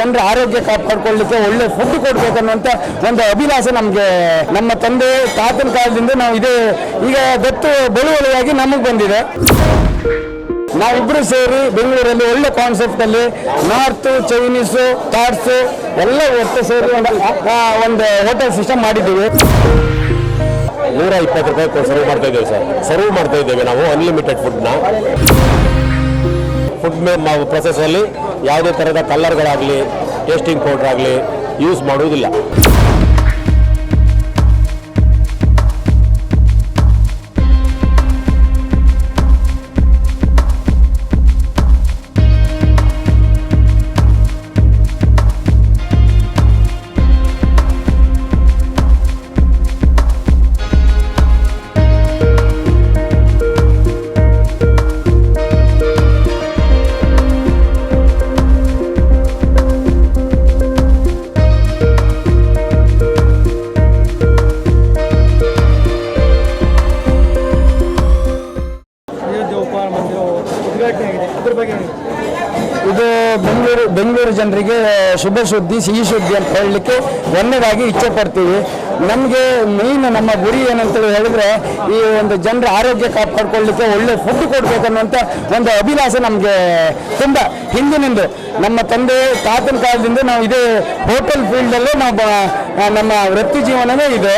ಜನರ ಆರೋಗ್ಯ ಕಾಪಾಡ್ಕೊಳ್ಳಿಕ್ಕೆ ಒಳ್ಳೆ ಫುಡ್ ಕೊಡ್ಬೇಕನ್ನುವಂತ ಒಂದು ಅಭಿಲಾಷೆ ನಮಗೆ, ನಮ್ಮ ತಂದೆ ತಾತನ ಕಾಲದಿಂದ ನಾವು ಇದೇ ಈಗ ದತ್ತು ಬಳುವಳಿಯಾಗಿ ನಮಗೆ ಬಂದಿದೆ. ನಾವಿಬ್ರು ಸೇರಿ ಬೆಂಗಳೂರಲ್ಲಿ ಒಳ್ಳೆ ಕಾನ್ಸೆಪ್ಟ್ ಅಲ್ಲಿ ನಾರ್ತ್ ಚೈನೀಸು ಥಾಟ್ಸ್ ಎಲ್ಲ ಒಟ್ಟು ಸೇರಿ ಒಂದು ಒಂದು ಹೋಟೆಲ್ ಸಿಸ್ಟಮ್ ಮಾಡಿದ್ದೀವಿ. ನೂರ ಇಪ್ಪತ್ತು ರೂಪಾಯಿ ಸರ್ವ್ ಮಾಡ್ತಾ ಇದ್ದೇವೆ ಸರ್. ಸರ್ವ್ ಮಾಡ್ತಾ ಇದ್ದೇವೆ ನಾವು ಅನ್ಲಿಮಿಟೆಡ್ ಫುಡ್ನ ಫುಡ್ ಪ್ರೊಸೆಸಲ್ಲಿ ಯಾವುದೇ ಥರದ ಕಲ್ಲರ್ಗಳಾಗಲಿ ಟೇಸ್ಟಿಂಗ್ ಪೌಡ್ರ್ ಆಗಲಿ ಯೂಸ್ ಮಾಡುವುದಿಲ್ಲ. ಇದು ಬೆಂಗಳೂರು ಬೆಂಗಳೂರು ಜನರಿಗೆ ಶುಭ ಸುದ್ದಿ, ಸಿಹಿ ಸುದ್ದಿ ಅಂತ ಹೇಳಲಿಕ್ಕೆ ಒಂದನೇದಾಗಿ ಇಚ್ಛೆ ಪಡ್ತೀವಿ. ನಮಗೆ ಮೇನ್ ನಮ್ಮ ಗುರಿ ಏನಂತೇಳಿ ಹೇಳಿದ್ರೆ ಈ ಒಂದು ಜನರ ಆರೋಗ್ಯ ಕಾಪಾಡ್ಕೊಳ್ಳಿಕ್ಕೆ ಒಳ್ಳೆ ಫುಡ್ ಕೊಡ್ಬೇಕನ್ನುವಂಥ ಒಂದು ಅಭಿಲಾಷೆ ನಮಗೆ ತುಂಬ ಹಿಂದಿನಿಂದ. ನಮ್ಮ ತಂದೆ ತಾತನ ಕಾಲದಿಂದ ನಾವು ಇದೇ ಹೋಟೆಲ್ ಫೀಲ್ಡಲ್ಲೇ ನಾವು ನಮ್ಮ ವೃತ್ತಿ ಜೀವನವೇ ಇದೆ.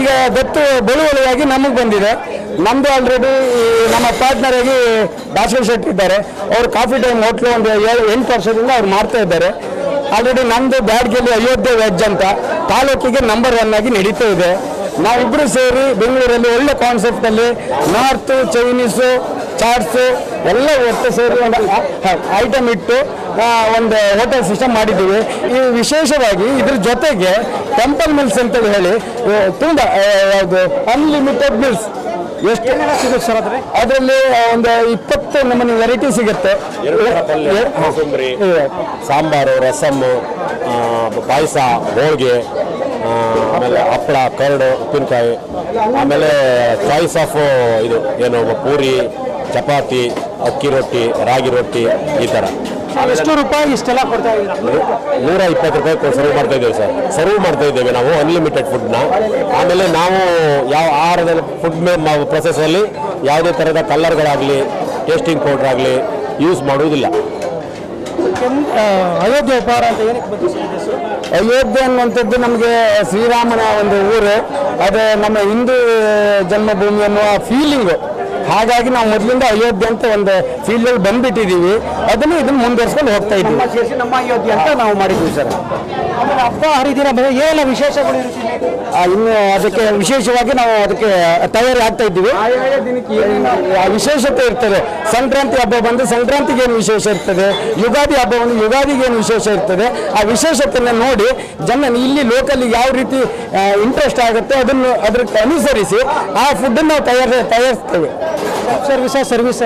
ಈಗ ದತ್ತು ಬಳುವಳಿಯಾಗಿ ನಮಗೆ ಬಂದಿದೆ. ನಮ್ಮದು ಆಲ್ರೆಡಿ ನಮ್ಮ ಪಾರ್ಟ್ನರ್ ಆಗಿ ಭಾಸ್ಕರ್ ಶೆಟ್ಟಿ ಇದ್ದಾರೆ. ಅವರು ಕಾಫಿ ಟೈಮ್ ಹೋಟ್ಲು ಒಂದು ಏಳು, ಎಂಟು ವರ್ಷದಿಂದ ಅವ್ರು ಮಾಡ್ತಾ ಇದ್ದಾರೆ. ಆಲ್ರೆಡಿ ನಮ್ಮದು ಬ್ಯಾಡ್ಗೆಲ್ಲಿ ಅಯೋಧ್ಯೆ ವೆಜ್ ಅಂತ ತಾಲೂಕಿಗೆ ನಂಬರ್ ಒನ್ ಆಗಿ ನಡೀತಾ ಇದೆ. ನಾವಿಬ್ಬರು ಸೇರಿ ಬೆಂಗಳೂರಲ್ಲಿ ಒಳ್ಳೆ ಕಾನ್ಸೆಪ್ಟ್ ಅಲ್ಲಿ ನಾರ್ತ್ ಚೈನೀಸು ಚಾಟ್ಸ್ ಎಲ್ಲ ಒಟ್ಟು ಸೇರಿ ಒಂದು ಐಟಮ್ ಇಟ್ಟು ಒಂದು ಹೋಟೆಲ್ ಸಿಸ್ಟಮ್ ಮಾಡಿದ್ದೀವಿ. ಈ ವಿಶೇಷವಾಗಿ ಇದ್ರ ಜೊತೆಗೆ ಟೆಂಪಲ್ ಮಿಲ್ಸ್ ಅಂತ ಹೇಳಿ ತುಂಬ ಅನ್ಲಿಮಿಟೆಡ್ ಮಿಲ್ಸ್ ಎಷ್ಟು ಸಿಗುತ್ತೆ ಸರ್ ಅದ್ರೆ ಅದರಲ್ಲಿ ಒಂದು ಇಪ್ಪತ್ತು ನಮೂನೆ ವೆರೈಟಿ ಸಿಗುತ್ತೆ. ಎರಡು ಪಲ್ಯ ಕೋಸಂಬರಿ ಸಾಂಬಾರು ರಸಮ್ಮು ಪಾಯಸ ಹೋಳಿಗೆ ಆಮೇಲೆ ಹಪ್ಪಳ ಕರಡು ಉಪ್ಪಿನಕಾಯಿ ಆಮೇಲೆ ಚಾಯ್ಸ್ ಆಫ್ ಇದು ಏನು ಪೂರಿ ಚಪಾತಿ ಅಕ್ಕಿ ರೊಟ್ಟಿ ರಾಗಿ ರೊಟ್ಟಿ ಈ ಥರ. ಎಷ್ಟು ರೂಪಾಯಿ ಇಷ್ಟೆಲ್ಲ ಕೊಡ್ತಾ ಇದ್ದೀರಾ? ನೂರ ಇಪ್ಪತ್ತು ರೂಪಾಯಿ ಸರ್ವ್ ಮಾಡ್ತಾ ಇದ್ದೇವೆ ಸರ್. ಸರ್ವ್ ಮಾಡ್ತಾ ಇದ್ದೇವೆ ನಾವು ಅನ್ಲಿಮಿಟೆಡ್ ಫುಡ್ನ ಆಮೇಲೆ ನಾವು ಯಾವ ಆಹಾರದ ಫುಡ್ ನಾವು ಪ್ರೊಸೆಸಲ್ಲಿ ಯಾವುದೇ ಥರದ ಕಲ್ಲರ್ಗಳಾಗಲಿ ಟೇಸ್ಟಿಂಗ್ ಪೌಡರ್ ಆಗಲಿ ಯೂಸ್ ಮಾಡುವುದಿಲ್ಲ. ಅಯೋಧ್ಯೆ ಉಪಹಾರ ಅಂತ ಏನಕ್ಕೆ ಬಂತು ಸರ್ ಅಯೋಧ್ಯೆ ಅನ್ನುವಂಥದ್ದು ನಮಗೆ ಶ್ರೀರಾಮನ ಒಂದು ಊರು. ಅದು ನಮ್ಮ ಹಿಂದೂ ಜನ್ಮಭೂಮಿ ಅನ್ನುವ ಫೀಲಿಂಗು ಹಾಗಾಗಿ ನಾವು ಮೊದಲಿಂದ ಅಯೋಧ್ಯೆ ಅಂತ ಒಂದು ಫೀಲ್ಡಲ್ಲಿ ಬಂದ್ಬಿಟ್ಟಿದ್ದೀವಿ. ಅದನ್ನು ಇದನ್ನು ಮುಂದುವರ್ಸ್ಕೊಂಡು ಹೋಗ್ತಾ ಇದ್ದೀವಿ. ನಮ್ಮ ಅಯೋಧ್ಯೆ ಅಂತ ನಾವು ಮಾಡಿದ್ವಿ ಸರ್. ಹಬ್ಬ ಹರಿದಿನ ಏನೆಲ್ಲ ವಿಶೇಷಗಳು ಇನ್ನು ಅದಕ್ಕೆ ವಿಶೇಷವಾಗಿ ನಾವು ಅದಕ್ಕೆ ತಯಾರಿ ಆಗ್ತಾ ಇದ್ದೀವಿ. ವಿಶೇಷತೆ ಇರ್ತದೆ. ಸಂಕ್ರಾಂತಿ ಹಬ್ಬ ಬಂದು ಸಂಕ್ರಾಂತಿಗೆ ಏನು ವಿಶೇಷ ಇರ್ತದೆ? ಯುಗಾದಿ ಹಬ್ಬ ಬಂದು ಯುಗಾದಿಗೆ ಏನು ವಿಶೇಷ ಇರ್ತದೆ? ಆ ವಿಶೇಷತೆಯನ್ನು ನೋಡಿ ಜನ ಇಲ್ಲಿ ಲೋಕಲ್ ಯಾವ ರೀತಿ ಇಂಟ್ರೆಸ್ಟ್ ಆಗುತ್ತೆ ಅದನ್ನು ಅದಕ್ಕೆ ಅನುಸರಿಸಿ ಆ ಫುಡ್ಡನ್ನು ನಾವು ತಯಾರಿ ತಯಾರಿಸ್ತೇವೆ. ಸರ್ವಿಸ್ ಸರ್ವಿಸ್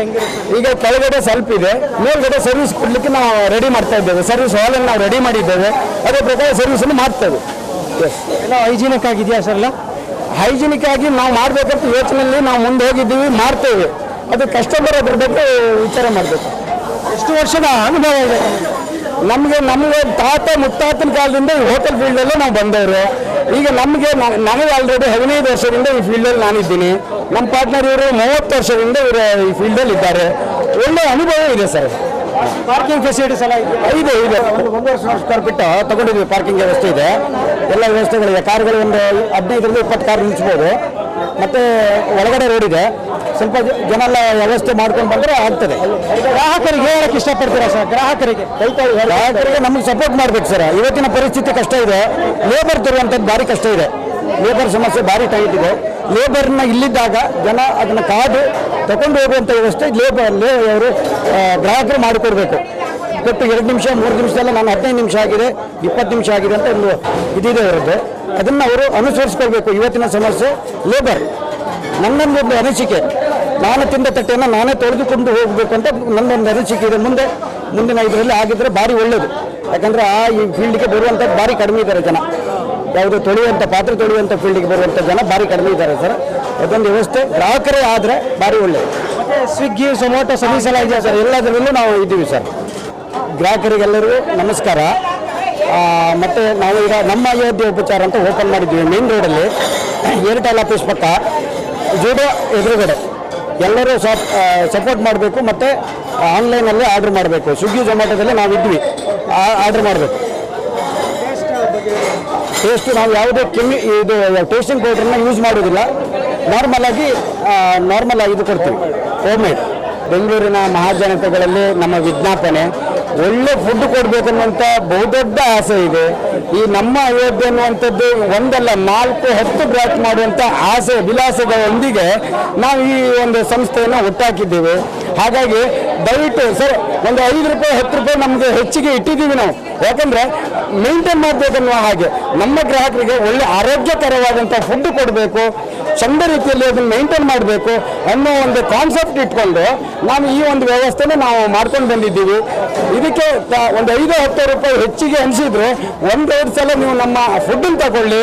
ಈಗ ಕೆಳಗಡೆ ಸ್ವಲ್ಪ ಇದೆ. ಮೇಲ್ಗಡೆ ಸರ್ವಿಸ್ ಕೊಡ್ಲಿಕ್ಕೆ ನಾವು ರೆಡಿ ಮಾಡ್ತಾ ಇದ್ದೇವೆ. ಸರ್ವಿಸ್ ಹಾಲನ್ನು ನಾವು ರೆಡಿ ಮಾಡಿದ್ದೇವೆ. ಅದೇ ಪ್ರಕಾರ ಸರ್ವಿಸನ್ನು ಮಾಡ್ತೇವೆ ಎಸ್ ಎಲ್ಲ ಹೈಜಿನಿಕ್ ಆಗಿದೆಯಾ ಸರ್ ಎಲ್ಲ? ಹೈಜಿನಿಕ್ ಆಗಿ ನಾವು ಮಾಡಬೇಕಂತ ಯೋಚನೆಯಲ್ಲಿ ನಾವು ಮುಂದೆ ಹೋಗಿದ್ದೀವಿ ಮಾಡ್ತೇವೆ ಅದು ಕಸ್ಟಮರ್ ಅದ್ರ ಬಗ್ಗೆ ವಿಚಾರ ಮಾಡಬೇಕು. ಎಷ್ಟು ವರ್ಷದ ಅನುಭವ ಇದೆ? ನಮಗೆ ನಮಗೆ ತಾತ ಮುತ್ತಾತನ ಕಾಲದಿಂದ ಈ ಹೋಟೆಲ್ ಫೀಲ್ಡಲ್ಲೇ ನಾವು ಬಂದವರು. ಈಗ ನಮಗೆ ನನಗೆ ಆಲ್ರೆಡಿ ಹದಿನೈದು ವರ್ಷದಿಂದ ಈ ಫೀಲ್ಡಲ್ಲಿ ನಾನಿದ್ದೀನಿ. ನಮ್ಮ ಪಾರ್ಟ್ನರ್ ಇವರು ಮೂವತ್ತು ವರ್ಷದಿಂದ ಇವರು ಈ ಫೀಲ್ಡಲ್ಲಿ ಇದ್ದಾರೆ. ಒಳ್ಳೆಯ ಅನುಭವ ಇದೆ ಸರ್ ಪಾರ್ಕಿಂಗ್ ಫೆಸಿಲಿಟೀಸ್ ಎಲ್ಲ ಇದೆ. ಇದೆ ಒಂದು ಒಂದೂವರೆ ಸಾವಿರ ಸ್ಕ್ವೇರ್ ಫೀಟ್ ತಗೊಂಡಿದ್ವಿ ಪಾರ್ಕಿಂಗ್ ವ್ಯವಸ್ಥೆ ಇದೆ. ಎಲ್ಲ ವ್ಯವಸ್ಥೆಗಳಿದೆ. ಕಾರ್ಗಳು ಒಂದು ಹದಿನೈದರಿಂದ ಇಪ್ಪತ್ತು ಕಾರ್ ನಿಲ್ಲಿಸ್ಬೋದು ಮತ್ತೆ ಒಳಗಡೆ ರೋಡ್ ಇದೆ. ಸ್ವಲ್ಪ ಜನ ಎಲ್ಲ ವ್ಯವಸ್ಥೆ ಮಾಡ್ಕೊಂಡು ಬಂದ್ರೆ ಆಗ್ತದೆ. ಗ್ರಾಹಕರಿಗೆ ಹೇಳಕ್ಕೆ ಇಷ್ಟಪಡ್ತೀರಾ ಸರ್? ಗ್ರಾಹಕರಿಗೆ. ಗ್ರಾಹಕರಿಗೆ ನಮಗೆ ಸಪೋರ್ಟ್ ಮಾಡ್ಬೇಕು ಸರ್. ಇವತ್ತಿನ ಪರಿಸ್ಥಿತಿ ಕಷ್ಟ ಇದೆ. ಲೇಬರ್ ತರುವಂಥದ್ದು ಭಾರಿ ಕಷ್ಟ ಇದೆ. ಲೇಬರ್ ಸಮಸ್ಯೆ ಭಾರಿ ಟೈಟ್ ಇದೆ ಲೇಬರ್ನ ಇಲ್ಲಿದ್ದಾಗ ಜನ ಅದನ್ನು ಕಾದು ತಗೊಂಡು ಹೋಗುವಂಥ ವ್ಯವಸ್ಥೆ ಲೇಬರ್ ಲೇ ಅವರು ಗ್ರಾಹಕರು ಮಾಡಿಕೊಡ್ಬೇಕು. ಕೊಟ್ಟು ಎರಡು ನಿಮಿಷ, ಮೂರು ನಿಮಿಷದಲ್ಲ ನಾನು ಹದಿನೈದು ನಿಮಿಷ ಆಗಿದೆ, ಇಪ್ಪತ್ತು ನಿಮಿಷ ಆಗಿದೆ ಅಂತ ಒಂದು ಇದಿದೆ ಅವರದ್ದು. ಅದನ್ನು ಅವರು ಅನುಸರಿಸ್ಕೊಳ್ಬೇಕು ಇವತ್ತಿನ ಸಮಸ್ಯೆ ಲೇಬರ್ ನನ್ನೊಂದೊಂದು ಅನಿಸಿಕೆ, ನಾನು ತಿಂದ ತಟ್ಟೆಯನ್ನು ನಾನೇ ತೊಳೆದುಕೊಂಡು ಹೋಗಬೇಕು ಅಂತ ನನ್ನೊಂದು ಅನಿಸಿಕೆ ಇದೆ. ಮುಂದೆ, ಮುಂದಿನ ಇದರಲ್ಲಿ ಆಗಿದ್ರೆ ಭಾರಿ ಒಳ್ಳೆಯದು ಯಾಕಂದರೆ ಆ ಈ ಫೀಲ್ಡ್ಗೆ ಬರುವಂಥದ್ದು ಭಾರಿ ಕಡಿಮೆ ಇದ್ದಾರೆ ಜನ. ಯಾವುದು ತೊಳೆಯುವಂಥ ಪಾತ್ರೆ ತೊಳೆಯುವಂಥ ಫೀಲ್ಡಿಗೆ ಬರುವಂಥ ಜನ ಭಾರಿ ಕಡಿಮೆ ಇದ್ದಾರೆ ಸರ್. ಅದೊಂದು ವ್ಯವಸ್ಥೆ. ಗ್ರಾಹಕರೇ ಆದರೆ ಭಾರಿ ಒಳ್ಳೆಯದು ಸ್ವಿಗ್ಗಿ ಝೊಮ್ಯಾಟೊ ಸರ್ವಿಸ್ ಎಲ್ಲ ಇದೆಯಾ ಸರ್? ಎಲ್ಲದರಲ್ಲೂ ನಾವು ಇದ್ದೀವಿ ಸರ್. ಗ್ರಾಹಕರಿಗೆಲ್ಲರಿಗೂ ನಮಸ್ಕಾರ. ಮತ್ತು ನಾವು ಈಗ ನಮ್ಮ ಅಯೋಧ್ಯೆ ಉಪಚಾರ ಅಂತ ಓಪನ್ ಮಾಡಿದ್ದೀವಿ ಮೇನ್ ರೋಡಲ್ಲಿ ಏರ್ಟೆಲ್ ಆಫೀಸ್ ಪಕ್ಕ. ಜೂಡೋ ಎದುರುಗಡೆ. ಎಲ್ಲರೂ ಸಪೋರ್ಟ್ ಮಾಡಬೇಕು ಮತ್ತು ಆನ್ಲೈನಲ್ಲಿ ಆರ್ಡ್ರ್ ಮಾಡಬೇಕು. ಸ್ವಿಗ್ಗಿ ಜೊಮ್ಯಾಟೋದಲ್ಲಿ ನಾವು ಇದ್ವಿ ಆರ್ಡ್ರ್ ಮಾಡಬೇಕು. ಟೇಸ್ಟ್ ನಾವು ಯಾವುದೇ ಕೆಮಿ ಇದು ಟೇಸ್ಟಿಂಗ್ ಪೌಡ್ರನ್ನ ಯೂಸ್ ಮಾಡೋದಿಲ್ಲ ನಾರ್ಮಲಾಗಿ ನಾರ್ಮಲ್ ಆಗಿ ಇದು ಕೊಡ್ತೀವಿ. ಹೋಮ್ ಮೇಡ್ ಬೆಂಗಳೂರಿನ ಮಹಾಜನತೆಗಳಲ್ಲಿ ನಮ್ಮ ವಿಜ್ಞಾಪನೆ. ಒಳ್ಳೆ ಫುಡ್ ಕೊಡಬೇಕನ್ನುವಂಥ ಬಹುದೊಡ್ಡ ಆಸೆ ಇದೆ. ಈ ನಮ್ಮ ಅಯೋಧ್ಯೆ ಅನ್ನುವಂಥದ್ದು ಒಂದಲ್ಲ, ನಾಲ್ಕು, ಹತ್ತು ಬ್ರಾಕ್ ಮಾಡುವಂಥ ಆಸೆ ವಿಲಾಸಗಳೊಂದಿಗೆ ನಾವು ಈ ಒಂದು ಸಂಸ್ಥೆಯನ್ನು ಹುಟ್ಟಾಕಿದ್ದೇವೆ ಹಾಗಾಗಿ ದಯವಿಟ್ಟು ಸರ್, ಒಂದು ಐದು ರೂಪಾಯಿ, ಹತ್ತು ರೂಪಾಯಿ ನಮಗೆ ಹೆಚ್ಚಿಗೆ ಇಟ್ಟಿದ್ದೀವಿ ನಾವು. ಯಾಕಂದ್ರೆ ಮೇಂಟೈನ್ ಮಾಡಬೇಕನ್ನುವ ಹಾಗೆ ನಮ್ಮ ಗ್ರಾಹಕರಿಗೆ ಒಳ್ಳೆ ಆರೋಗ್ಯಕರವಾದಂಥ ಫುಡ್ ಕೊಡಬೇಕು. ಚಂದ ರೀತಿಯಲ್ಲಿ ಅದನ್ನು ಮೇಂಟೈನ್ ಮಾಡಬೇಕು ಅನ್ನೋ ಒಂದು ಕಾನ್ಸೆಪ್ಟ್ ಇಟ್ಕೊಂಡು ನಾವು ಈ ಒಂದು ವ್ಯವಸ್ಥೆನ ನಾವು ಮಾಡ್ಕೊಂಡು ಬಂದಿದ್ದೀವಿ. ಇದಕ್ಕೆ ಒಂದು ಐದು ಹತ್ತು ರೂಪಾಯಿ ಹೆಚ್ಚಿಗೆ ಅನಿಸಿದ್ರೆ ಒಂದೆರಡು ಸಲ ನೀವು ನಮ್ಮ ಫುಡ್ಡನ್ನು ತಗೊಳ್ಳಿ.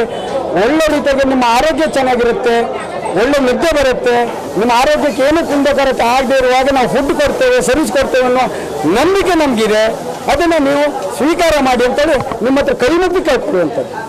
ಒಳ್ಳೆ ರೀತಿಯಾಗಿ ನಿಮ್ಮ ಆರೋಗ್ಯ ಚೆನ್ನಾಗಿರುತ್ತೆ, ಒಳ್ಳೆ ನಿದ್ದೆ ಬರುತ್ತೆ, ನಿಮ್ಮ ಆರೋಗ್ಯಕ್ಕೆ ಏನು ಕುಂದಕರತೆ ಆಗದೆ ಇರುವಾಗ ನಾವು ಫುಡ್ ಕೊಡ್ತೇವೆ ಸರ್ವಿಸ್ ಕೊಡ್ತೇವೆ ಅನ್ನೋ ನಂಬಿಕೆ ನಮಗಿದೆ. ಅದನ್ನು ನೀವು ಸ್ವೀಕಾರ ಮಾಡಿ ಅಂತೇಳಿ ನಿಮ್ಮ ಹತ್ರ ಕೈ ಮುಗ್ಗಿ ಕೇಳ್ಕೊಡುವಂಥದ್ದು